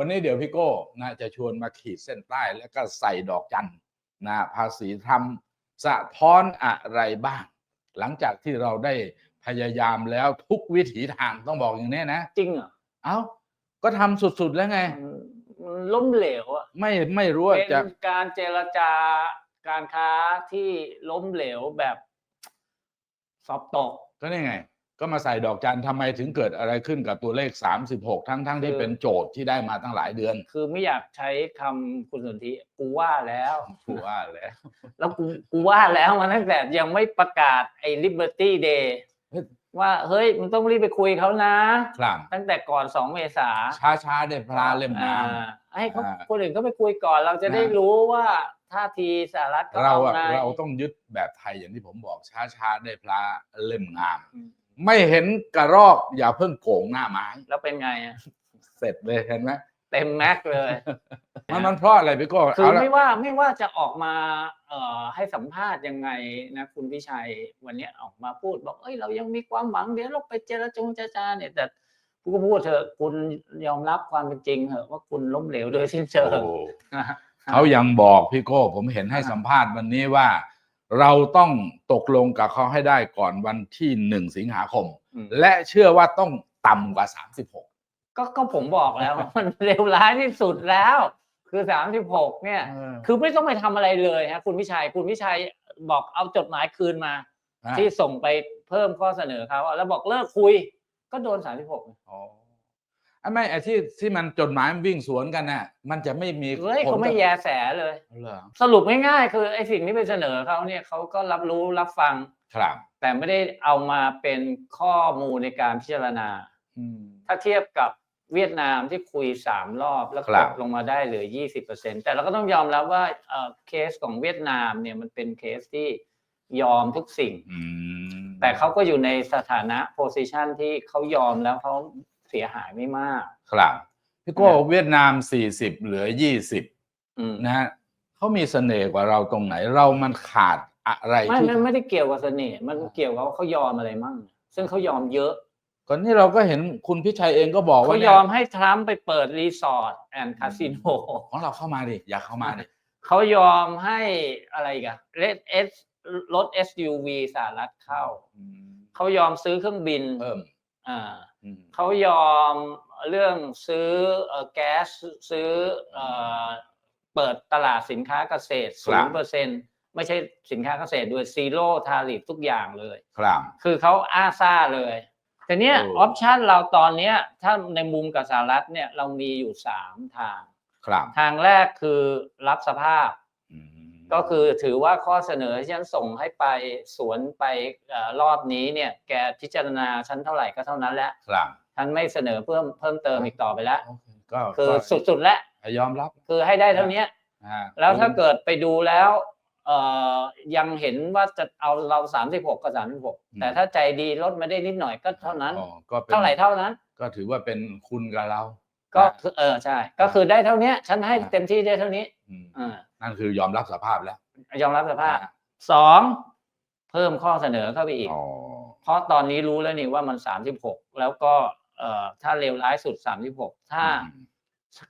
วันนี้เดี๋ยวพี่โก้นะจะชวนมาขีดเส้นใต้แล้วก็ใส่ดอกจันนะภาษีทำสะท้อนอะไรบ้าง หลังจากที่เราได้พยายามแล้วทุกวิถีทางต้องบอกอย่างนี้นะ จริงเหรอ เอ้า ก็ทำสุดๆแล้วไงมันมันล้มเหลวอะไม่ไม่รู้ว่าเป็นจะการเจรจาการค้าที่ล้มเหลวแบบ สอบตกก็นี่ไง ก็มาใส่ดอกจันทำไมถึงเกิดอะไรขึ้นกับตัวเลข 36 ทั้งทั้งที่คือเป็นโจทย์ที่ได้มาตั้งหลายเดือน คือไม่อยากใช้คำคุณสนธิกูว่าแล้ว กูว่าแล้วแล้วกูกูว่าแล้วมาตั้งแต่ยังไม่ประกาศไอ้ Liberty Day เฮ้ยว่าเฮ้ยมันต้องรีบไปคุยเขานะ ครับตั้งแต่ก่อนสองเมษาช้าช้าๆได้พลาเล่มน้ อ่าให้เขาอ่าคนอื่นเขาไปคุยก่อนเราจะได้นะรู้ว่าท่าทีสหรัฐำเราอะอไง เราต้องยึดแบบไทยอย่างที่ผมบอกช้าช้าๆได้พลาเล่มงาม อืม ไม่เห็นกระรอกอย่าเพิ่งโกงหน้าไม้ แล้วเป็นไงอะเสร็จเลยเห็นไหมเต็มแม็กซ์เลย มันมันเพราะอะไรพี่โก้คือเอาละไม่ว่าไม่ว่าจะออกมาเอ่อให้สัมภาษณ์ยังไงนะคุณพิชัยวันเนี้ยออกมาพูดบอกเอ้ยเรายังมีความหวังเดี๋ยวเราไปเจรจงเจรจาเนี่ยแต่ผู้ก็พูดเถอะคุณยอมรับความเป็นจริงเถอะว่าคุณล้มเหลวโดยสิ้นเชิงโอ้เขายังบอกพี่โก้ผมเห็นให้สัมภาษณ์วันนี้ว่า เราต้องตกลงกับเขาให้ได้ก่อนวันที่หนึ่งสิงหาคม อืม และเชื่อว่าต้องต่ำกว่า 36 ก็ก็ผมบอกแล้ว มันเลวร้ายที่สุดแล้ว คือสามสิบหกเนี่ย คือไม่ต้องไปทำอะไรเลยฮะคุณพิชัยคุณพิชัยบอกเอาจดหมายคืนมาอ่าที่ส่งไปเพิ่มข้อเสนอเขาแล้วบอกเลิกคุย ก็โดนสามสิบหก อ๋อ ไอ้ไม่ไอ้ที่ที่มันจดหมายมันวิ่งสวนกันน่ะ มันจะไม่มีเฮ้ยผลเขาไม่กับแยแสเลย เหรอสรุปง่ายๆ คือไอ้สิ่งที่ไปเสนอเขาเนี่ยเขาก็รับรู้รับฟัง ครับ แต่ไม่ได้เอามาเป็นข้อมูลในการพิจารณาอืมถ้าเทียบกับเวียดนามที่คุยสามรอบแล้วครัตบกลงมาได้เหลือยี่สิบเปอร์เซ็นแต่เราก็ต้องยอมรับว่าเอ่อเคสของเวียดนามเนี่ยมันเป็นเคสที่ยอมทุกสิ่งอืมแต่เขาก็อยู่ในสถานะโพซิชันที่เขายอมแล้วเขา เสียหายไม่มาก ครับพี่โก้นะเวียดนาม40เหลือ20อืมนะฮะเขามีเสน่ห์กว่าเราตรงไหน เรามันขาดอะไรไม่ที่มันไม่ได้เกี่ยวกับเสน่ห์มันเกี่ยวกับว่าเขายอมอะไรมั่ง ซึ่งเขายอมเยอะก่อนที่เราก็เห็นคุณพิชัยเองก็บอกเขาว่าเนี่ยยอมให้ทรัมป์ไปเปิดรีสอร์ทแอนด์คาสิโนของเราเข้ามาดิ อยากเข้ามาดิเขายอมให้อะไรอีกันรถเอสรถ SUV สหรัฐเข้าอืมเขายอมซื้อเครื่องบินเพิ่มอ่าอืม เขายอมเรื่องซื้อเอ่อแก๊สซื้อเอ่อเปิดตลาดสินค้าเกษตรศูนย์เปอร์เซ็นไม่ใช่สินค้าเกษตรด้วยซีโร่ทาริฟทุกอย่างเลย ครับ คือเขาอาซ่าเลยแต่เนี้ยโอ้ออปชันเราตอนเนี้ยถ้าในมุมกับสหรัฐเนี่ยเรามีอยู่สามทาง ครับ ทางแรกคือรับสภาพอืม ก็คือถือว่าข้อเสนอที่ฉันส่งให้ไปสวนไปเอ่อรอบนี้เนี่ยแกพิจารณาฉันเท่าไหร่ก็เท่านั้นแหละครับฉันไม่เสนอเพิ่มเพิ่มเติมอีกต่อไปแล้วโอเคก็คือก็สุดๆแล้วยอมรับ คือให้ได้เท่านี้อ่าแล้วถ้าเกิดไปดูแล้วเอ่อยังเห็นว่าจะเอาเราสามสิบหกก็สามสิบหกแต่ถ้าใจดีลดมาได้นิดหน่อยก็เท่านั้นอ๋อก็ป็นเท่าไหร่เท่านั้น ก็ถือว่าเป็นคุณกับเรา ก็คือเออใช่ ก็คือได้เท่านี้ฉันให้เต็มที่ได้เท่านี้ อืมอ่านั่นคือยอมรับสภาพแล้ว ยอมรับสภาพสองเพิ่มข้อเสนอเข้าไปอีกอ๋อเพราะตอนนี้รู้แล้วนี่ว่ามันสามสิบหกแล้วก็เอ่อถ้าเลวร้ายสุดสามสิบหกถ้าอืม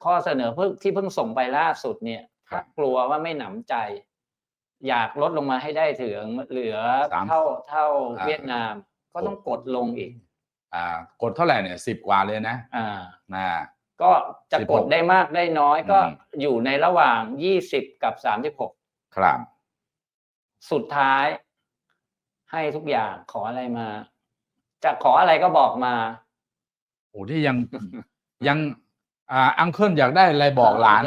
ข้อเสนอเพิ่งที่เพิ่งส่งไปล่าสุดเนี่ยครัถ้าบกลัวว่าไม่หนำใจ อยากลดลงมาให้ได้ถึงเหลือสามเท่าเท่าอ่าเวียดนาม ก็ต้องกดลงอีก อ่ากดเท่าไหร่เนี่ยสิบกว่าเลยนะ อ่านะ ก็จะ16กดได้มากได้น้อยก็อืมอยู่ในระหว่างยี่สิบกับสามสิบหกครับ สุดท้ายให้ทุกอย่างขออะไรมา จะขออะไรก็บอกมาโอ้ที่ยังยังอ่าอังเคิลอยากได้อะไรบอกหลาน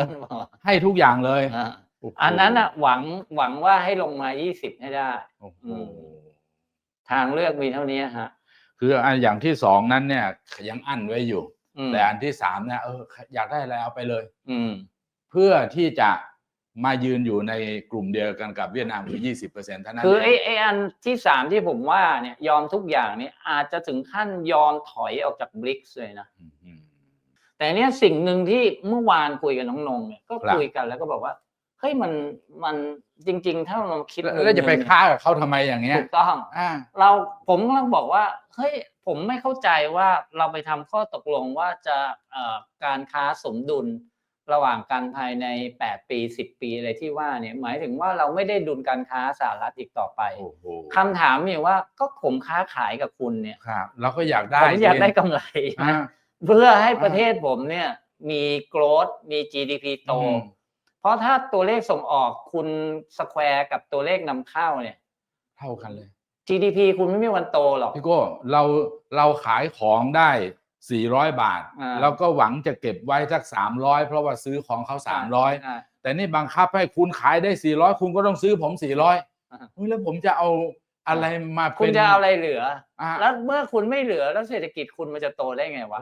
ให้ทุกอย่างเลยอ่าโโหอันนั้นอะ หวังหวังว่าให้ลงมายี่สิบให้ได้โอ้โหอืมทางเลือกมีเท่านี้ฮะ คืออันอย่างที่สองนั้นเนี่ยยังอั้นไว้อยู่อืม แต่อันที่สามเนี่ยเอออยากได้อะไรเอาไปเลย อืมเพื่อที่จะมายืนอยู่ในกลุ่มเดียวกันกับเวียดนามคือยี่สิบเปอร์เซ็นต์เท่านั้นคือเงไอ้ไอ้อันที่สามที่ผมว่าเนี่ยยอมทุกอย่างเนี่ยอาจจะถึงขั้นยอมถอยออกจากบริกส์เลยนะอืมอืมแต่เนี้ยสิ่งหนึ่งที่เมื่อวานคุยกับน้องนงเนี่ยก็ครับคุยกันแล้วก็บอกว่า เฮ้ยมันมันจริง ๆ ถ้าเราคิดแล้วแล้วจะไปมุมหนึ่งค้ากับเขาทำไมอย่างเงี้ยถูกต้องอ่าเราผมกำลังบอกว่าเฮ้ยผมไม่เข้าใจว่าเราไปทำข้อตกลงว่าจะเอ่อการค้าสมดุลระหว่างกันภายใน 8 ปี 10 ปีอะไรที่ว่าเนี่ยหมายถึงว่าเราไม่ได้ดุลการค้าสหรัฐอีกต่อไปโอ้โหคำถามมีว่าก็ผมค้าขายกับคุณเนี่ยครับเราก็อยากได้ผมอยากได้สิกำไรอ่านะเพื่อให้อ่าประเทศผมเนี่ยมีโกรธมี GDP โตอืม เพราะถ้าตัวเลขส่งออกคุณสแควร์กับตัวเลขนำเข้าเนี่ย เท่ากันเลย GDP คุณไม่มีวันโตหรอกพี่โก้เราเราขายของได้ 400 บาทอ่าแล้วก็หวังจะเก็บไว้สัก 300 เพราะว่าซื้อของเขา 300อ่าแต่นี่บังคับให้คุณขายได้ 400 คุณก็ต้องซื้อผม 400อ่าเฮ้ยแล้วผมจะเอาอะไรมาคุณเป็นจะเอาอะไรเหลืออ่าแล้วเมื่อคุณไม่เหลือแล้วเศรษฐกิจคุณมันจะโตได้ไงวะ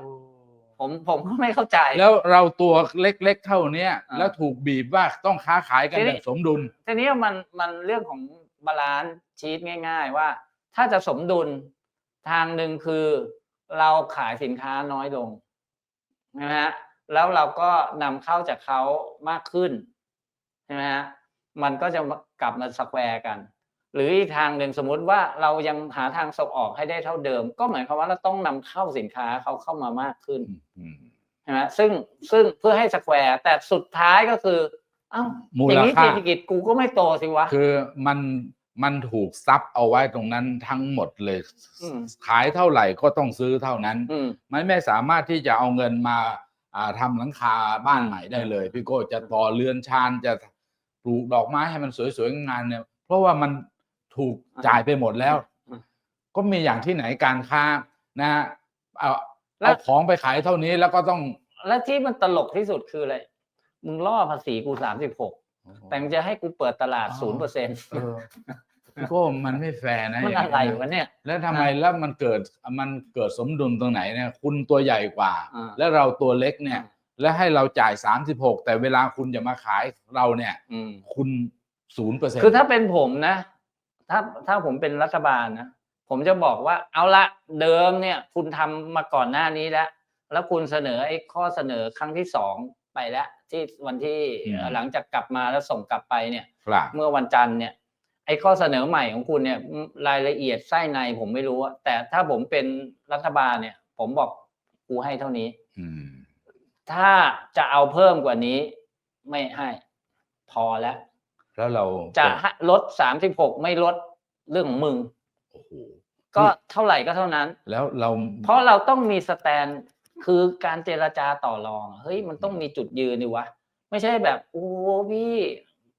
ผมผมก็ไม่เข้าใจ แล้วเราตัวเล็กๆเท่าเนี้ยอ่า แล้วถูกบีบว่าต้องค้าขายกันทีนี้แบบสมดุล ทีนี้มันมันเรื่องของบาลานซ์ชีตง่าย ๆ ว่า ถ้าจะสมดุลทางหนึ่งคือเราขายสินค้าน้อยลงนะฮะแล้วเราก็นำเข้าจากเขามากขึ้นใช่ไหมฮะมันก็จะกลับมาสแควร์กัน หรืออีกทางหนึ่งสมมุติว่าเรายังหาทางส่งออกให้ได้เท่าเดิม ก็หมายความว่าเราต้องนำเข้าสินค้าเขาเข้ามามากขึ้นอืมใช่ไหมซึ่งซึ่งเพื่อให้สแควร์แต่สุดท้ายก็คือเอ้ามูอย่าลงนี้ค่าเศรษฐกิจกูก็ไม่โตสิวะ คือมันมันถูกซับเอาไว้ตรงนั้นทั้งหมดเลยอืมขายเท่าไหร่ก็ต้องซื้อเท่านั้นอืมมันไม่สามารถที่จะเอาเงินมาอ่าทำหลังคาบ้านใหม่ได้เลย พี่โก้จะต่อเรือนชานจะปลูกดอกไม้ให้มันสวยๆงานเนี่ย เพราะว่ามัน ถูกจ่ายไปหมดแล้วอืมก็มีอย่างที่ไหนการค้านะเอาแล้วเอาของไปขายเท่านี้แล้วก็ต้อง และที่มันตลกที่สุดคืออะไร มึงล่อภาษีกูสามสิบหกแต่มึงจะให้กูเปิดตลาดอ๋ศูนย์เปอร์เซ็นต์เออพี่โก้มันไม่แฟร์นะมันย่างอะไรนี้วะเนี่ย แล้วทำไมแล้วมันเกิดมันเกิดสมดุลตรงไหนเนี่ย คุณตัวใหญ่กว่าอ่าแล้วเราตัวเล็กเนี่ย แล้วให้เราจ่าย36แต่เวลาคุณจะมาขายเราเนี่ยอืมคุณศูนย์เปอร์เซ็นต์คือถ้าเป็นผมนะ ถ้าถ้าผมเป็นรัฐบาลนะผมจะบอกว่าเอาละเดิมเนี่ย คุณทำมาก่อนหน้านี้แล้ว แล้วคุณเสนอไอ้ข้อเสนอครั้งที่สองไปแล้ว ที่วันที่หลังจากกลับมาแล้วส่งกลับไปเนี่ยครับเมื่อวันจันทร์เนี่ย ไอ้ข้อเสนอใหม่ของคุณเนี่ยอืมรายละเอียดไส้ในผมไม่รู้อะแต่ถ้าผมเป็นรัฐบาลเนี่ย ผมบอกกูให้เท่านี้อืมถ้าจะเอาเพิ่มกว่านี้ ไม่ให้ พอแล้ว แล้วเราจะให้ลดสามสิบหกไม่ลดเรื่องของมึงโอ้โหก็เท่าไหร่ก็เท่านั้น แล้วเราเพราะเราต้องมีสแตนคือการเจรจาต่อรองอะเฮ้ยมันต้องมีจุดยืนดิวะ ไม่ใช่แบบ โอ้พี่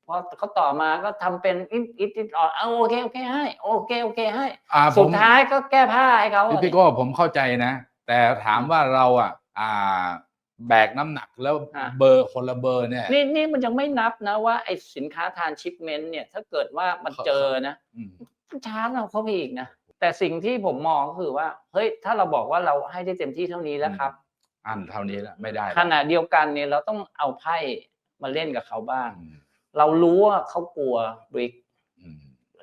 พอเขาต่อมาก็ทำเป็นอิดอิดอิดออดเอาโอเคโอเคให้โอเคโอเคให้อ่าผสุดมท้ายก็แก้ผ้าให้เขาพี่พี่โก้ผมเข้าใจนะ แต่ถามว่าเราอะ อ่า แบกน้ำหนักแล้วอะ เบอร์คนละเบอร์เนี่ย นี่นี่มันยังไม่นับนะว่าไอ้สินค้าทานชิปเมนต์เนี่ย ถ้าเกิดว่ามันเขาเจอนะ อืม ช้าเราเข้าไปอีกนะ แต่สิ่งที่ผมมองก็คือว่า เฮ้ย ถ้าเราบอกว่าเราให้ได้เต็มที่เท่านี้แล้วครับ อันเท่านี้แล้วไม่ได้ขณะเดียวกันเนี่ยเราต้องเอาไพ่มาเล่นกับเขาบ้าง อืมเรารู้ว่าเขากลัวบริกอืม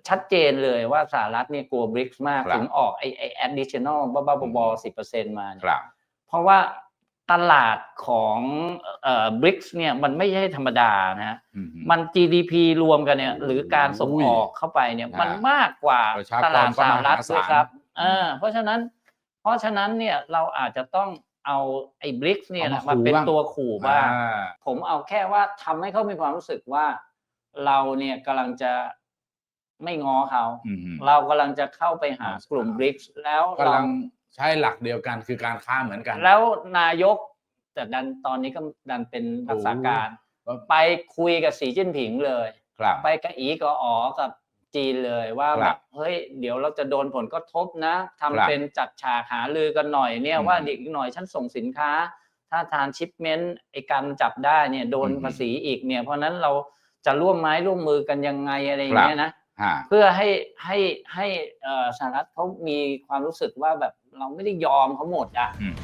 ชัดเจนเลยว่าสหรัฐเนี่ยกลัวบริกมาก ครับถึงออกไอ้ไอ้ additional บ้าๆบอๆสิบเปอร์เซ็นมาเนี่คยรับเพราะว่า ตลาดของเอ่อบริกเนี่ยมันไม่ใช่ธรรมดานะฮะอืม มัน GDP รวมกันเนี่ย หรือการส่งออกเข้าไปเนี่ย อ่ามัมันมากกว่าประชากรตลาดก็สมหารัฐด้วยครับศาเออเพราะฉะนั้น เพราะฉะนั้นเนี่ยเราอาจจะต้องเอาไอ้บริกเนี่ยนะมาเป็นตัวขู่บ้าง อ่า ผมเอาแค่ว่าทำให้เขามีความรู้สึกว่า เราเนี่ยกำลังจะไม่ง้อเขา อืม เรากำลังจะเข้าไปหากลุ่มบริกแล้วกำลัเราง ใช้หลักเดียวกันคือการค้าเหมือนกัน แล้วนายกแต่ดันตอนนี้ก็ดันเป็นรักษาการโอ้ไปคุยกับสีจิ้นผิงเลยครับไปกับอีกับอ๋อกับจีนเลยว่าครับแบบเฮ้ยเดี๋ยวเราจะโดนผลกระทบนะทำครับเป็นจัดฉากหาลือกันหน่อยเนี่ยอืมว่าอีกหน่อยฉันส่งสินค้า ถ้าทานชิปเมนต์ไอการจับได้เนี่ยโดนอืมภาษีอีกเนี่ยเพราะฉะนั้นเราจะร่วมไม้ร่วมมือกันยังไงอะไรอย่างเงี้ยนะฮะ เพื่อให้ให้ให้เอ่อสหรัฐเขามีความรู้สึกว่าแบบเราไม่ได้ยอมเขาหมดอะอืม